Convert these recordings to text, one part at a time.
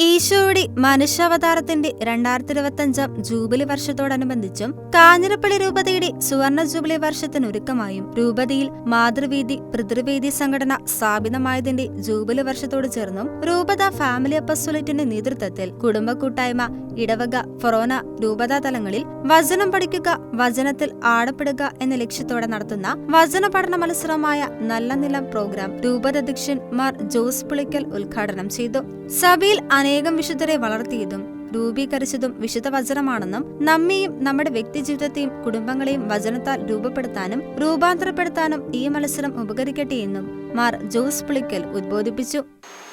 y ഈശോയുടെ മനുഷ്യാവതാരത്തിന്റെ രണ്ടായിരത്തി ഇരുപത്തിയഞ്ചാം ജൂബിലി വർഷത്തോടനുബന്ധിച്ചും കാഞ്ഞിരപ്പള്ളി രൂപതയുടെ സുവർണ ജൂബിലി വർഷത്തിനൊരുക്കമായും രൂപതയിൽ മാതൃവേദി പിതൃവേദി സംഘടന സ്ഥാപിതമായതിന്റെ ജൂബിലി വർഷത്തോട് ചേർന്നും രൂപത ഫാമിലി അപ്പസ്വലറ്റിന്റെ നേതൃത്വത്തിൽ കുടുംബ കൂട്ടായ്മ ഇടവക ഫൊറോന രൂപതാ തലങ്ങളിൽ വചനം പഠിക്കുക വചനത്തിൽ ആടപ്പെടുക എന്ന ലക്ഷ്യത്തോടെ നടത്തുന്ന വചന പഠന മത്സരമായ നല്ല നിലം പ്രോഗ്രാം രൂപത അധ്യക്ഷൻ മാർ ജോസ് പുളിക്കൽ ഉദ്ഘാടനം ചെയ്തു. സഭയിൽ അനേകം വിശുദ്ധരെ വളർത്തിയതും രൂപീകരിച്ചതും വിശുദ്ധ വചനമാണെന്നും നമ്മെയും നമ്മുടെ വ്യക്തിജീവിതത്തെയും കുടുംബങ്ങളെയും വചനത്താൽ രൂപപ്പെടുത്താനും രൂപാന്തരപ്പെടുത്താനും ഈ മത്സരം ഉപകരിക്കട്ടെ എന്നും മാർ ജോസ് പുളിക്കൽ ഉദ്ബോധിപ്പിച്ചു.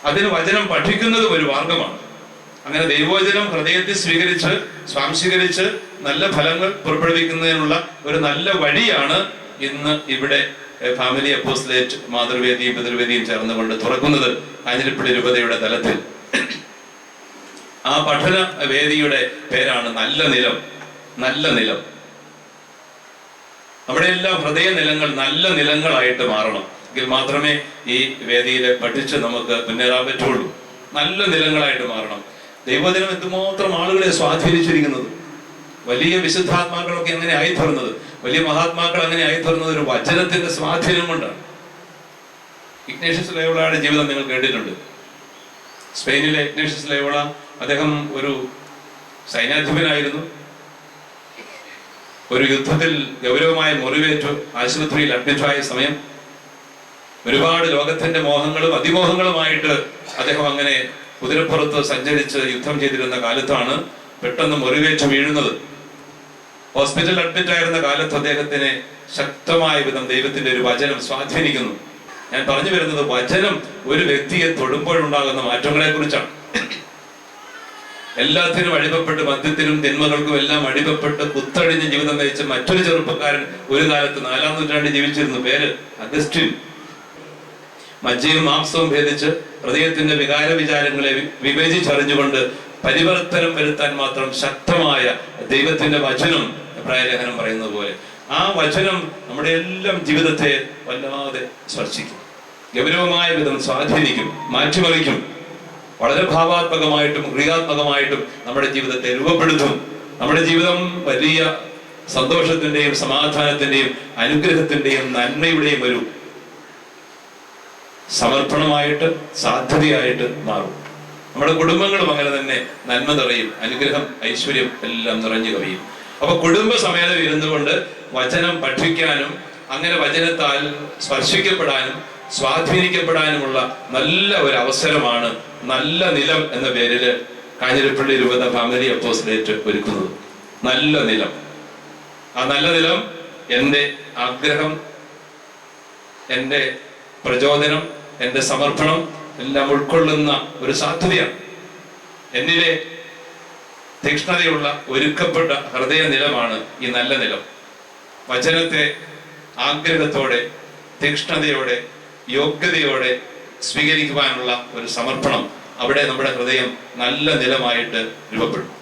അതിന് വചനം പഠിക്കുന്നത് ഒരു മാർഗമാണ്. അങ്ങനെ ദൈവവചനം ഹൃദയത്തിൽ സ്വീകരിച്ച് സ്വാംശീകരിച്ച് നല്ല ഫലങ്ങൾ പുറപ്പെടുവിക്കുന്നതിനുള്ള ഒരു നല്ല വഴിയാണ് ഇന്ന് ഇവിടെ ഫാമിലി അപ്പോസ്ലേറ്റ് മാതൃവേദിയും പിതൃവേദിയും ചേർന്നുകൊണ്ട് തുറക്കുന്നത് കാഞ്ഞിരപ്പള്ളി രൂപതയുടെ തലത്തിൽ. ആ പഠന വേദിയുടെ പേരാണ് നല്ല നിലം നല്ല നിലം. നമ്മുടെ എല്ലാം ഹൃദയ നിലങ്ങൾ നല്ല നിലങ്ങളായിട്ട് മാറണം. എങ്കിൽ മാത്രമേ ഈ വേദിയിൽ പഠിച്ച് നമുക്ക് മുന്നേറാൻ പറ്റുള്ളൂ. നല്ല നിലങ്ങളായിട്ട് മാറണം. ദൈവദിനം എന്തുമാത്രം ആളുകളെ സ്വാധീനിച്ചിരിക്കുന്നത്? വലിയ വിശുദ്ധാത്മാക്കളൊക്കെ എങ്ങനെ ആയിത്തീർന്നത്. വലിയ മഹാത്മാക്കൾ അങ്ങനെ ആയിത്തീർന്നത് ഒരു വചനത്തിന്റെ സ്വാധീനം കൊണ്ടാണ്. ഇഗ്നേഷ്യസ് ലൈവളയുടെ ജീവിതം നിങ്ങൾ കേട്ടിട്ടുണ്ട്. സ്പെയിനിലെ ഇഗ്നേഷ്യസ് ലേവള അദ്ദേഹം ഒരു സൈന്യാധിപനായിരുന്നു. ഒരു യുദ്ധത്തിൽ ഗൗരവമായ മുറിവേറ്റു ആശുപത്രിയിൽ അഡ്മിറ്റായ സമയം. ഒരുപാട് ലോകത്തിന്റെ മോഹങ്ങളും അതിമോഹങ്ങളുമായിട്ട് അദ്ദേഹം അങ്ങനെ കുതിരപ്പുറത്ത് സഞ്ചരിച്ച് യുദ്ധം ചെയ്തിരുന്ന കാലത്താണ് പെട്ടെന്ന് മുറിവേറ്റ് വീഴുന്നത്. ഹോസ്പിറ്റലിൽ അഡ്മിറ്റ് ആയിരുന്ന കാലത്ത് അദ്ദേഹത്തിന് ശക്തമായ വിധം ദൈവത്തിന്റെ ഒരു വചനം സ്വാധീനിക്കുന്നു. ഞാൻ പറഞ്ഞു വരുന്നത് വചനം ഒരു വ്യക്തിയെ തൊടുമ്പോഴുണ്ടാകുന്ന മാറ്റങ്ങളെ കുറിച്ചാണ് എല്ലാത്തിനും അടിമപ്പെട്ട് മദ്യത്തിനും തിന്മകൾക്കും എല്ലാം അടിമപ്പെട്ട് കുത്തഴിഞ്ഞ് ജീവിതം നയിച്ച മറ്റൊരു ചെറുപ്പക്കാരൻ ഒരു കാലത്ത് നാലാം നൂറ്റാണ്ടിൽ ജീവിച്ചിരുന്നു. പേര് അഗസ്റ്റിൻ. മജ്ജയും മാംസവും ഭേദിച്ച് ഹൃദയത്തിന്റെ വികാര വിചാരങ്ങളെ വിവേചിച്ചറിഞ്ഞുകൊണ്ട് പരിവർത്തനം വരുത്താൻ മാത്രം ശക്തമായ ദൈവത്തിന്റെ വചനം പ്രായലേഖനം പറയുന്നത് പോലെ ആ വചനം നമ്മുടെ എല്ലാം ജീവിതത്തെ വല്ലാതെ സ്പർശിക്കും. ഗൗരവമായ വിധം സ്വാധീനിക്കും മാറ്റിമറിക്കും. വളരെ ഭാവാത്മകമായിട്ടും ക്രിയാത്മകമായിട്ടും നമ്മുടെ ജീവിതത്തെ രൂപപ്പെടുത്തും. നമ്മുടെ ജീവിതം വലിയ സന്തോഷത്തിന്റെയും സമാധാനത്തിന്റെയും അനുഗ്രഹത്തിന്റെയും നന്മയുടെയും ഒരു സമർപ്പണമായിട്ട് സാധ്യതയായിട്ട് മാറും. നമ്മുടെ കുടുംബങ്ങളും അങ്ങനെ തന്നെ നന്മ നിറയും അനുഗ്രഹം ഐശ്വര്യം എല്ലാം നിറഞ്ഞു കവിയും. അപ്പൊ കുടുംബ സമേതം ഇരുന്നുകൊണ്ട് വചനം പഠിക്കാനും അങ്ങനെ വചനത്താൽ സ്പർശിക്കപ്പെടാനും സ്വാധീനിക്കപ്പെടാനുമുള്ള നല്ല ഒരു അവസരമാണ് നല്ല നിലം എന്ന പേരിൽ കാഞ്ഞിരപ്പള്ളി രൂപത ഫാമിലി അപ്പോസിലേറ്റ് ഒരുക്കുന്നത്. നല്ല നിലം. ആ നല്ല നിലം എന്റെ ആഗ്രഹം എന്റെ പ്രചോദനം എന്റെ സമർപ്പണം എല്ലാം ഉൾക്കൊള്ളുന്ന ഒരു സാധ്യതയാണ്. എന്നിലെ തീക്ഷ്ണതയുള്ള ഒരുക്കപ്പെട്ട ഹൃദയ നിലമാണ് ഈ നല്ല നിലം. വചനത്തെ ആഗ്രഹത്തോടെ തീക്ഷ്ണതയോടെ യോഗ്യതയോടെ സ്വീകരിക്കുവാനുള്ള ഒരു സമർപ്പണം അവിടെ നമ്മുടെ ഹൃദയം നല്ല നിലമായിട്ട് രൂപപ്പെടും.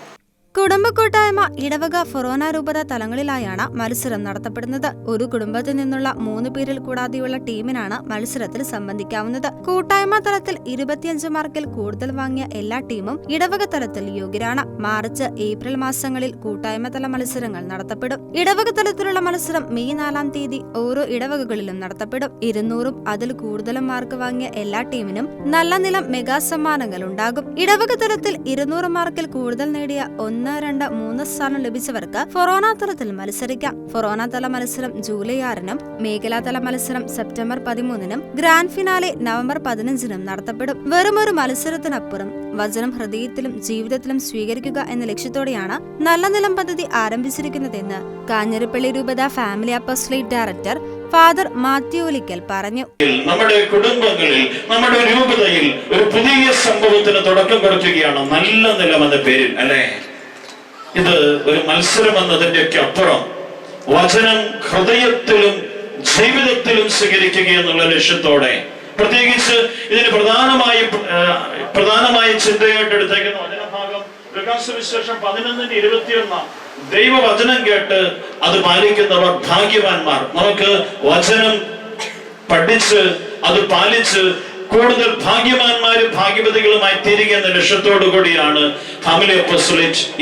കുടുംബ കൂട്ടായ്മ ഇടവക ഫൊറോന രൂപത തലങ്ങളിലായാണ് മത്സരം നടത്തപ്പെടുന്നത്. ഒരു കുടുംബത്തിൽ നിന്നുള്ള മൂന്ന് പേരിൽ കൂടാതെയുള്ള ടീമിനാണ് മത്സരത്തിൽ സംബന്ധിക്കാവുന്നത്. കൂട്ടായ്മ തലത്തിൽ ഇരുപത്തിയഞ്ച് മാർക്കിൽ കൂടുതൽ വാങ്ങിയ എല്ലാ ടീമും ഇടവക തലത്തിൽ യോഗ്യരാണ്. മാർച്ച് ഏപ്രിൽ മാസങ്ങളിൽ കൂട്ടായ്മ തല മത്സരങ്ങൾ നടത്തപ്പെടും. ഇടവക തലത്തിലുള്ള മത്സരം മെയ് നാലാം തീയതി ഓരോ ഇടവകകളിലും നടത്തപ്പെടും. ഇരുന്നൂറും അതിൽ കൂടുതലും മാർക്ക് വാങ്ങിയ എല്ലാ ടീമിനും നല്ല നിലം മെഗാ സമ്മാനങ്ങൾ ഉണ്ടാകും. ഇടവക തലത്തിൽ ഇരുന്നൂറ് മാർക്കിൽ കൂടുതൽ നേടിയ ഒന്ന് രണ്ട് മൂന്ന് സ്ഥാനം ലഭിച്ചവർക്ക് ഫൊറോന തലത്തിൽ മത്സരിക്കാം. ഫൊറോന തല മത്സരം ജൂലൈ ആറിനും മേഖലാതല മത്സരം സെപ്റ്റംബർ പതിമൂന്നിനും ഗ്രാൻഡ് ഫിനാലെ നവംബർ പതിനഞ്ചിനും നടത്തപ്പെടും. വെറുമൊരു മത്സരത്തിനപ്പുറം വചനം ഹൃദയത്തിലും ജീവിതത്തിലും സ്വീകരിക്കുക എന്ന ലക്ഷ്യത്തോടെയാണ് നല്ല നിലം പദ്ധതി ആരംഭിച്ചിരിക്കുന്നതെന്ന് കാഞ്ഞിരപ്പള്ളി രൂപത family apostolate director father Mathew Olickal പറഞ്ഞു. നമ്മുടെ കുടുംബങ്ങളിൽ നമ്മുടെ രൂപതയിൽ ഒരു പുതിയ സംഭവത്തിന് തുടക്കം കുറിക്കുകയാണ് നല്ല നിലം എന്ന പേരിൽ അല്ലെ? ഇത് ഒരു മത്സരം എന്നതിന്റെയൊക്കെ അപ്പുറം വചനം ഹൃദയത്തിലും ജീവിതത്തിലും സ്വീകരിക്കുക എന്നുള്ള ലക്ഷ്യത്തോടെ പ്രത്യേകിച്ച് ഇതിന് പ്രധാനമായി പ്രധാനമായ ചിന്തയായിട്ട് എടുത്തേക്കുന്ന വചനഭാഗം വികാസവിശേഷം പതിനൊന്നിന് ഇരുപത്തിയൊന്ന്. ദൈവവചനം കേട്ട് അത് പാലിക്കുന്നവർ ഭാഗ്യവാന്മാർ. നമുക്ക് വചനം പഠിച്ച് അത് പാലിച്ച് കൂടുതൽ ഭാഗ്യവാന്മാരും ഭാഗ്യവതികളുമായി തീരുക എന്ന ലക്ഷ്യത്തോടു കൂടിയാണ്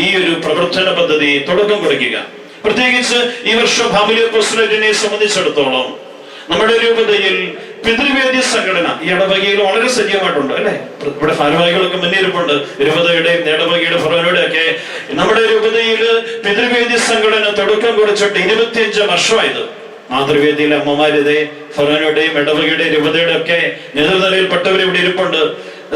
ഈ ഒരു പ്രവർത്തന പദ്ധതി തുടക്കം കുറിക്കുക. പ്രത്യേകിച്ച് ഈ വർഷം ഫാമിലി അപ്പോസ്തലേറ്റിനെ സംബന്ധിച്ചിടത്തോളം നമ്മുടെ രൂപതയിൽ പിതൃവേദി സംഘടന ഈ ഇടവകയിൽ വളരെ സജീവമായിട്ടുണ്ട് അല്ലെ? ഇവിടെ ഭാരവാഹികളൊക്കെ മുന്നേറിപ്പുണ്ട് രൂപതയുടെയും ഇടവകയുടെ ഫറോനയുടെ ഒക്കെ നമ്മുടെ രൂപതയിൽ പിതൃവേദി സംഘടന തുടക്കം കുറിച്ചിട്ട് ഇരുപത്തിയഞ്ച് വർഷമായത്. മാതൃവേദിയിലെ അമ്മമാരിതേ ഫറോനയുടെയും ഇടവകയുടെയും രൂപതയുടെ ഒക്കെ നേതൃനിലയിൽപ്പെട്ടവർ ഇവിടെ ഇരിപ്പുണ്ട്.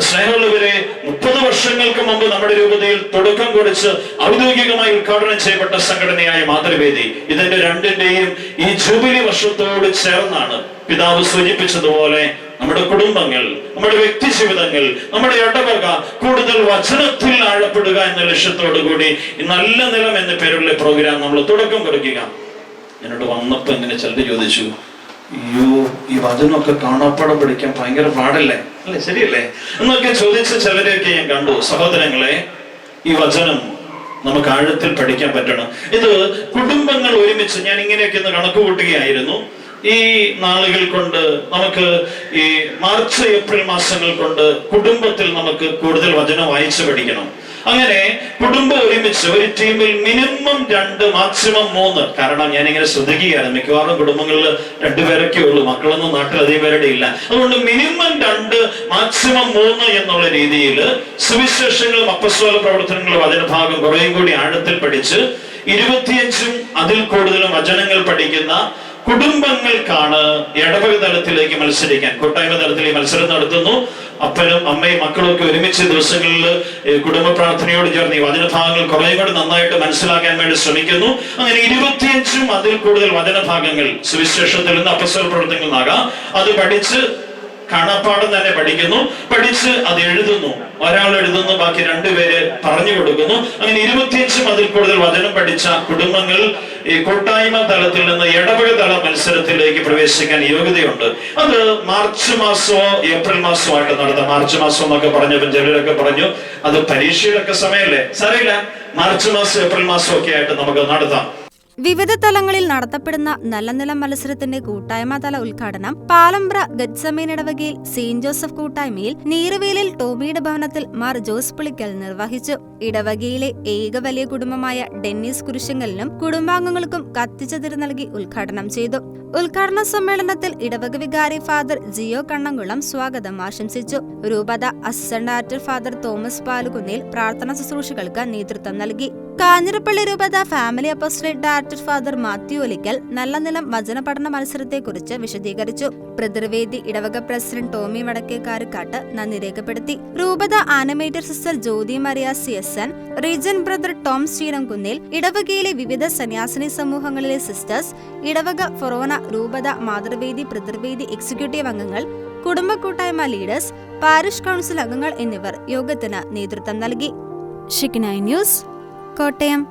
സ്നേഹമുള്ളവരെ മുപ്പത് വർഷങ്ങൾക്ക് മുമ്പ് നമ്മുടെ രൂപതയിൽ തുടക്കം കുറിച്ച് ഔദ്യോഗികമായി ഉദ്ഘാടനം ചെയ്യപ്പെട്ട സംഘടനയായ മാതൃവേദി. ഇതിന്റെ രണ്ടിന്റെയും ഈ ജൂബിലി വർഷത്തോട് ചേർന്നാണ് പിതാവ് സൂചിപ്പിച്ചതുപോലെ നമ്മുടെ കുടുംബങ്ങൾ നമ്മുടെ വ്യക്തി ജീവിതങ്ങൾ നമ്മുടെ ഇടവക കൂടുതൽ വചനത്തിൽ ആഴപ്പെടുക എന്ന ലക്ഷ്യത്തോടു കൂടി നല്ല നിലം എന്ന പേരുള്ള പ്രോഗ്രാം നമ്മൾ തുടക്കം കുറിക്കുക എന്നോട് വന്നപ്പോൾ ഇങ്ങനെ ചിലർ ചോദിച്ചു അയ്യോ ഈ വചനമൊക്കെ കാണാപ്പാടം പഠിക്കാൻ ഭയങ്കര പാടല്ലേ? അല്ലേ ശരിയല്ലേ? എന്നൊക്കെ ചോദിച്ച ചിലരെയൊക്കെ ഞാൻ കണ്ടു. സഹോദരങ്ങളെ ഈ വചനം നമുക്ക് ആഴത്തിൽ പഠിക്കാൻ പറ്റണം. ഇത് കുടുംബങ്ങൾ ഒരുമിച്ച് ഞാൻ ഇങ്ങനെയൊക്കെ ഒന്ന് കണക്ക് കൂട്ടുകയായിരുന്നു. ഈ നാളുകൾ കൊണ്ട് നമുക്ക് ഈ മാർച്ച് ഏപ്രിൽ മാസങ്ങൾ കൊണ്ട് കുടുംബത്തിൽ നമുക്ക് കൂടുതൽ വചനം വായിച്ചു പഠിക്കണം. അങ്ങനെ കുടുംബം ഒരുമിച്ച് ഒരു ടീമിൽ മിനിമം രണ്ട് മാക്സിമം മൂന്ന്. കാരണം ഞാൻ ഇങ്ങനെ ശ്രദ്ധിക്കുകയാണ്. മിക്കവാറും കുടുംബങ്ങളിൽ രണ്ടുപേരൊക്കെ ഉള്ളൂ. മക്കളൊന്നും നാട്ടിൽ അധികം പേരുടെ ഇല്ല. അതുകൊണ്ട് മിനിമം രണ്ട് മാക്സിമം മൂന്ന് എന്നുള്ള രീതിയിൽ സുവിശേഷങ്ങളും അപ്പസ്വല പ്രവർത്തനങ്ങളും അതിന്റെ ഭാഗം കുറേയും കൂടി ആഴത്തിൽ പഠിച്ച് ഇരുപത്തിയഞ്ചും അതിൽ കൂടുതലും വചനങ്ങൾ പഠിക്കുന്ന കുടുംബങ്ങൾക്കാണ് ഇടവക തലത്തിലേക്ക് മത്സരിക്കാൻ. കൂട്ടായ്മ തലത്തിൽ ഈ മത്സരം നടത്തുന്നു. അപ്പനും അമ്മയും മക്കളും ഒക്കെ ഒരുമിച്ച് ദിവസങ്ങളിൽ കുടുംബ പ്രാർത്ഥനയോട് ചേർന്ന് ഈ വചനഭാഗങ്ങൾ കുറേ കൂടെ നന്നായിട്ട് മനസ്സിലാക്കാൻ വേണ്ടി ശ്രമിക്കുന്നു. അങ്ങനെ ഇരുപത്തിയഞ്ചും അതിൽ കൂടുതൽ വചനഭാഗങ്ങൾ സുവിശേഷത്തിൽ നിന്ന് അപ്പസ്വല പ്രവർത്തനങ്ങളിൽ നിന്നാകാം. അത് പഠിച്ച് കാണാപ്പാടം തന്നെ പഠിക്കുന്നു. പഠിച്ച് അത് എഴുതുന്നു. ഒരാൾ എഴുതുന്നു ബാക്കി രണ്ടുപേര് പറഞ്ഞു കൊടുക്കുന്നു. അങ്ങനെ ഇരുപത്തിയഞ്ച് അതിൽ കൂടുതൽ വചനം പഠിച്ച കുടുംബങ്ങൾ ഈ കൂട്ടായ്മ തലത്തിൽ നിന്ന് ഇടപഴ തല മത്സരത്തിലേക്ക് പ്രവേശിക്കാൻ യോഗ്യതയുണ്ട്. അത് മാർച്ച് മാസമോ ഏപ്രിൽ മാസമോ ആയിട്ട് നടത്താം മാർച്ച് മാസം എന്നൊക്കെ പറഞ്ഞപ്പോൾ ചിലരൊക്കെ പറഞ്ഞു അത് പരീക്ഷയിലൊക്കെ സമയമല്ലേ? സാരമില്ല. മാർച്ച് മാസം ഏപ്രിൽ മാസം ഒക്കെ ആയിട്ട് നമുക്ക് നടത്താം. വിവിധ തലങ്ങളിൽ നടത്തപ്പെടുന്ന നല്ല നില മത്സരത്തിന്റെ കൂട്ടായ്മ തല ഉദ്ഘാടനം പാലമ്പ്ര ഗജ്സമീൻ ഇടവകയിൽ സെയിന്റ് ജോസഫ് കൂട്ടായ്മയിൽ നീറുവേലിൽ ടോമിയുടെ ഭവനത്തിൽ മാർ ജോസ് പുളിക്കൽ നിർവഹിച്ചു. ഇടവകയിലെ ഏക വലിയ കുടുംബമായ ഡെന്നീസ് കുരിശങ്കലിനും കുടുംബാംഗങ്ങൾക്കും കത്തിച്ചതിര് നൽകി ഉദ്ഘാടനം ചെയ്തു. ഉദ്ഘാടന സമ്മേളനത്തിൽ ഇടവക വികാരി ഫാദർ ജിയോ കണ്ണംകുളം സ്വാഗതം ആശംസിച്ചു. രൂപത assistant director father Thomas Palukunnil പ്രാർത്ഥന ശുശ്രൂഷകൾക്ക് നേതൃത്വം നൽകി. കാഞ്ഞിരപ്പള്ളി രൂപത family apostolate director father Mathew Olickal നല്ല നിലം വചന പഠന മത്സരത്തെക്കുറിച്ച് വിശദീകരിച്ചു. പ്രതിർവേദി ഇടവക പ്രസിഡന്റ് ടോമി വടക്കേക്കാരുകാട്ട് നന്ദി രേഖപ്പെടുത്തി. രൂപത animator sister Jyothi Mariya C S N regent brother Tom Sreeramkunnil ഇടവകയിലെ വിവിധ സന്യാസിനി സമൂഹങ്ങളിലെ സിസ്റ്റേഴ്സ് ഇടവക ഫൊറോന രൂപത മാതൃവേദി പ്രതിർവേദി എക്സിക്യൂട്ടീവ് അംഗങ്ങൾ കുടുംബ കൂട്ടായ്മ ലീഡേഴ്സ് പാരിഷ് കൗൺസിൽ അംഗങ്ങൾ എന്നിവർ യോഗത്തിന് നേതൃത്വം നൽകി. ന്യൂസ് കോട്ടയം